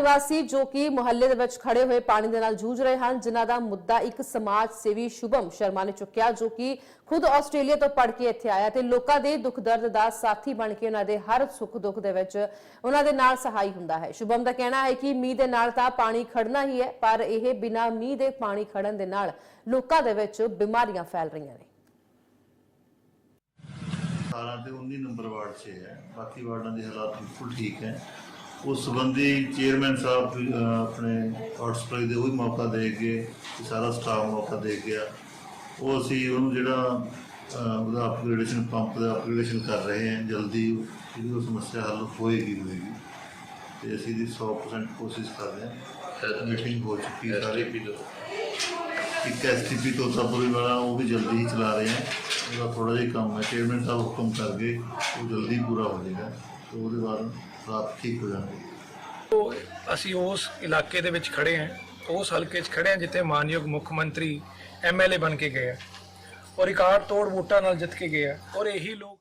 ਨਿਵਾਸੀ ਜੋ ਕਿ ਮੁਹੱਲੇ ਦੇ ਵਿੱਚ ਖੜੇ ਹੋਏ ਪਾਣੀ ਦੇ ਨਾਲ ਜੂਝ ਰਹੇ ਹਨ, ਜਿਨ੍ਹਾਂ ਦਾ ਮੁੱਦਾ ਇੱਕ ਸਮਾਜ ਸੇਵੀ ਸ਼ੁਭਮ ਸ਼ਰਮਾ ਨੇ ਚੁੱਕਿਆ, ਜੋ ਕਿ ਖੁਦ ਆਸਟ੍ਰੇਲੀਆ ਤੋਂ ਪੜ ਕੇ ਇੱਥੇ ਆਇਆ ਤੇ ਲੋਕਾਂ ਦੇ ਦੁੱਖ ਦਰਦ ਦਾ ਸਾਥੀ ਬਣ ਕੇ ਉਹਨਾਂ ਦੇ ਹਰ ਸੁੱਖ ਦੁੱਖ ਦੇ ਵਿੱਚ ਉਹਨਾਂ ਦੇ ਨਾਲ ਸਹਾਈ ਹੁੰਦਾ ਹੈ। ਸ਼ੁਭਮ ਦਾ ਕਹਿਣਾ ਹੈ ਕਿ ਮੀਂਹ ਦੇ ਨਾਲ ਤਾਂ ਪਾਣੀ ਖੜਨਾ ਹੀ ਹੈ, ਪਰ ਇਹ ਬਿਨਾ ਮੀਂਹ ਦੇ ਪਾਣੀ ਖੜਨ ਦੇ ਨਾਲ ਲੋਕਾਂ ਦੇ ਵਿੱਚ ਬਿਮਾਰੀਆਂ ਫੈਲ ਰਹੀਆਂ ਨੇ। 18 ਤੇ 19 ਨੰਬਰ ਵਾਰਡ 'ਚ ਹੈ, ਬਾਕੀ ਵਾਰਡਾਂ ਦੇ ਹਾਲਾਤ ਬਿਲਕੁਲ ਠੀਕ ਹੈ। ਉਸ ਸੰਬੰਧੀ ਚੇਅਰਮੈਨ ਸਾਹਿਬ ਵੀ, ਆਪਣੇ ਸਪਲਾਈ ਦੇ ਉਹ ਵੀ ਮੌਕਾ ਦੇ ਕੇ ਸਾਰਾ ਸਟਾਫ ਮੌਕਾ ਦੇ ਗਿਆ ਉਹ ਅਸੀਂ ਉਹਨੂੰ ਜਿਹੜਾ ਉਹਦਾ ਅਪਗ੍ਰੇਡੇਸ਼ਨ ਪੰਪ ਦਾ ਅਪਗ੍ਰੇਡੇਸ਼ਨ ਕਰ ਰਹੇ ਹਾਂ ਜਲਦੀ ਇਹਦੀ ਉਹ ਸਮੱਸਿਆ ਹੱਲ ਹੋਏਗੀ ਹੋਏਗੀ। ਤੇ ਅਸੀਂ ਦੀ 100% ਕੋਸ਼ਿਸ਼ ਕਰ ਰਹੇ ਹਾਂ। ਮੀਟਿੰਗ ਹੋ ਚੁੱਕੀ ਹੈ ਸਾਰੇ। ਇੱਕ ਐਸਟੀਪੀ ਤੋਂ ਸਬਰੀ ਵਾਲਾ ਉਹ ਵੀ ਜਲਦੀ ਹੀ ਚਲਾ ਰਹੇ ਹਾਂ। ਉਹਦਾ ਥੋੜਾ ਜਿਹਾ ਕੰਮ ਹੈ। ਚੇਅਰਮੈਨ ਸਾਹਿਬ ਹੁਕਮ ਕਰ ਗਏ ਉਹ ਜਲਦੀ ਪੂਰਾ ਹੋ ਜਾਏਗਾ। ਤੇ ਉਹਦੇ ਬਾਅਦ ਰਾਤ ਠੀਕ ਹੋ ਜਾਣਗੇ ਤੋ ਅਸੀਂ ਉਸ ਇਲਾਕੇ ਦੇ ਵਿੱਚ ਖੜੇ ਹਾਂ। ਉਸ ਹਲਕੇ 'ਚ ਖੜੇ ਹਾਂ ਜਿੱਥੇ ਮਾਨਯੋਗ ਮੁੱਖ ਮੰਤਰੀ ਐਮਐਲਏ ਬਣ ਕੇ ਗਏ ਆ। ਔਰ ਰਿਕਾਰਡ ਤੋੜ ਵੋਟਾਂ ਨਾਲ ਜਿੱਤ ਕੇ ਗਏ ਆ। ਔਰ ਇਹੀ ਲੋਕ